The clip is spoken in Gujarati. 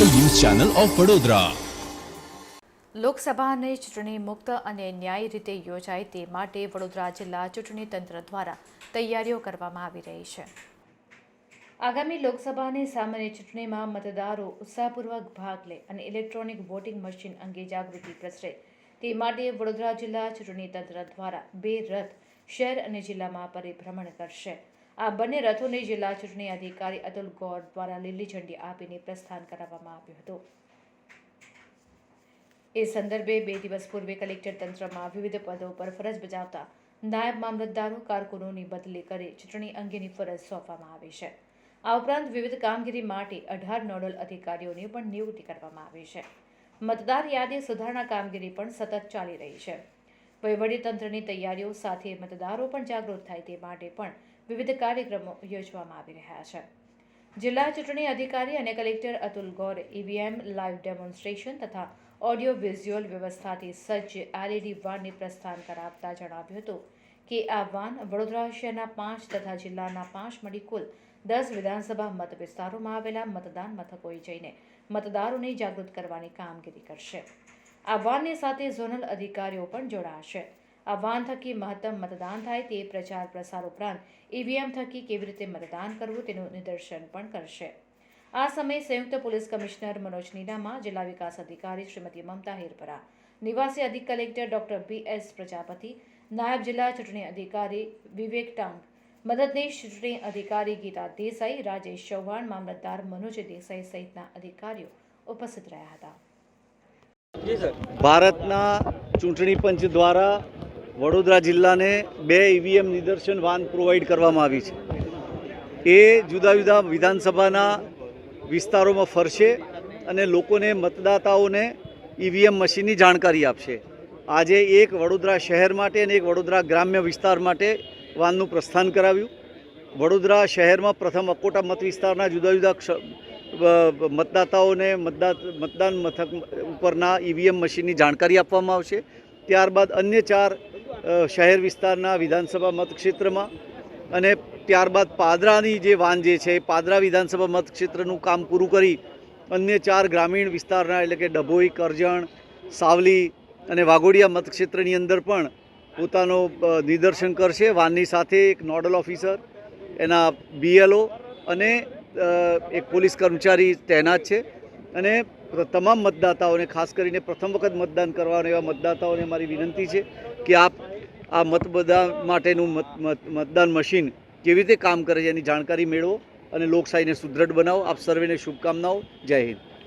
Channel of Vadodara. લોકસભાની ચૂંટણી મુક્ત અને ન્યાયી રીતે યોજાય તે માટે વડોદરા જિલ્લા ચૂંટણી તંત્ર દ્વારા તૈયારીઓ કરવામાં આવી રહી છે. આગામી લોકસભાની સામાન્ય ચૂંટણીમાં મતદારો ઉત્સાહપૂર્વક ભાગ લે અને ઇલેક્ટ્રોનિક વોટિંગ મશીન અંગે જાગૃતિ પ્રસરે. તે માટે વડોદરા જિલ્લા ચૂંટણી તંત્ર દ્વારા બે રથ શહેર અને જિલ્લામાં પરિભ્રમણ કરશે. આ બંને રથોને જિલ્લા ચૂંટણી અધિકારી અતુલ ગૌર દ્વારા લીલી ઝંડી આપીને પ્રસ્થાન કરાવવામાં આવ્યું હતું. એ સંદર્ભે બે દિવસ પૂર્વે કલેક્ટર તંત્રમાં વિવિધ પદો પર ફરજ બજાવતા નાયબ મામલતદારો કારકુનોની બદલી કરી ચૂંટણી અંગેની ફરજ સોંપવામાં આવી છે. આ ઉપરાંત વિવિધ કામગીરી માટે અઢાર નોડલ અધિકારીઓની પણ નિયુક્તિ કરવામાં આવી છે. મતદાર યાદી સુધારણા કામગીરી પણ સતત ચાલી રહી છે. વહીવટીતંત્રની તૈયારીઓ સાથે મતદારો પણ જાગૃત થાય તે માટે પણ વિવિધ કાર્યક્રમો યોજવામાં આવી રહ્યા છે. જિલ્લા ચૂંટણી અધિકારી અને કલેક્ટર અતુલ ગૌરે, ઈવીએમ લાઈવ ડેમોન્સ્ટ્રેશન તથા ઓડિયો વિઝ્યુઅલ વ્યવસ્થાથી સજ્જ આરઈડી વાનને પ્રસ્થાન કરાવતા જણાવ્યું હતું કે આ વાન વડોદરા શહેરના પાંચ તથા જિલ્લાના પાંચ મળી કુલ દસ વિધાનસભા મત વિસ્તારોમાં આવેલા મતદાન મથકોએ જઈને મતદારોને જાગૃત કરવાની કામગીરી કરશે. આ વાનની સાથે ઝોનલ અધિકારીઓ પણ જોડાશે આ થકી મહત્તમ મતદાન થાય તે પ્રચાર પ્રસાર ઉપરાંત ઈવીએમ થકી કેવી રીતે મતદાન કરવું તેનું નિદર્શન પણ કરશે. આ સમયે સંયુક્ત પોલીસ કમિશનર મનોજ નીનામા, જિલ્લા વિકાસ અધિકારી શ્રીમતી મમતા હેરપરા, નિવાસી અધિક collector doctor B S Prajapati, નાયબ જિલ્લા ચૂંટણી અધિકારી વિવેક ટાંગ, મદદનીશ ચૂંટણી અધિકારી ગીતા દેસાઈ, રાજેશ ચૌહાણ, મામલતદાર મનોજ દેસાઈ સહિતના અધિકારીઓ ઉપસ્થિત રહ્યા હતા. ભારતના ચૂંટણી પંચ દ્વારા વડોદરા જિલ્લાને બે ઈવીએમ નિદર્શન વાન પ્રોવાઈડ કરવામાં આવી છે. એ જુદા જુદા વિધાનસભાના વિસ્તારોમાં ફરશે અને લોકોને મતદાતાઓને ઈવીએમ મશીનની જાણકારી આપશે. આજે એક વડોદરા શહેર માટે અને એક વડોદરા ગ્રામ્ય વિસ્તાર માટે વાનનું પ્રસ્થાન કરાવ્યું. વડોદરા શહેરમાં પ્રથમ અકોટા મત વિસ્તારના જુદા જુદા મતદાતાઓને મતદાત, મતદાન મથક ઉપરના ઈવીએમ મશીનની જાણકારી આપવામાં આવશે. ત્યારબાદ અન્ય ચાર શહેર વિસ્તારના વિધાનસભા મતક્ષેત્રમાં અને ત્યારબાદ પાદરાની જે વાન જે છે, પાદરા વિધાનસભા મતક્ષેત્રનું કામ પૂરું કરી અન્ય ચાર ગ્રામીણ વિસ્તારના એટલે કે ડભોઈ, કરજણ, સાવલી અને વાઘોડિયા મતક્ષેત્રની અંદર પણ પોતાનો નિદર્શન કરશે. વાનની સાથે એક નોડલ ઓફિસર, એના બીએલઓ અને એક પોલીસ કર્મચારી તૈનાત છે. અને તમામ મતદાતાઓને, ખાસ કરીને પ્રથમ વખત મતદાન કરવાના એવા મતદાતાઓને મારી વિનંતી છે. કે આપ આ મતદાન માટેનું મત મત- મતદાન મશીન કેવી રીતે કામ કરે છે એની જાણકારી મેળવો અને લોકશાહીને સુદૃઢ બનાવો. આપ સર્વેને શુભકામનાઓ. જય હિન્દ.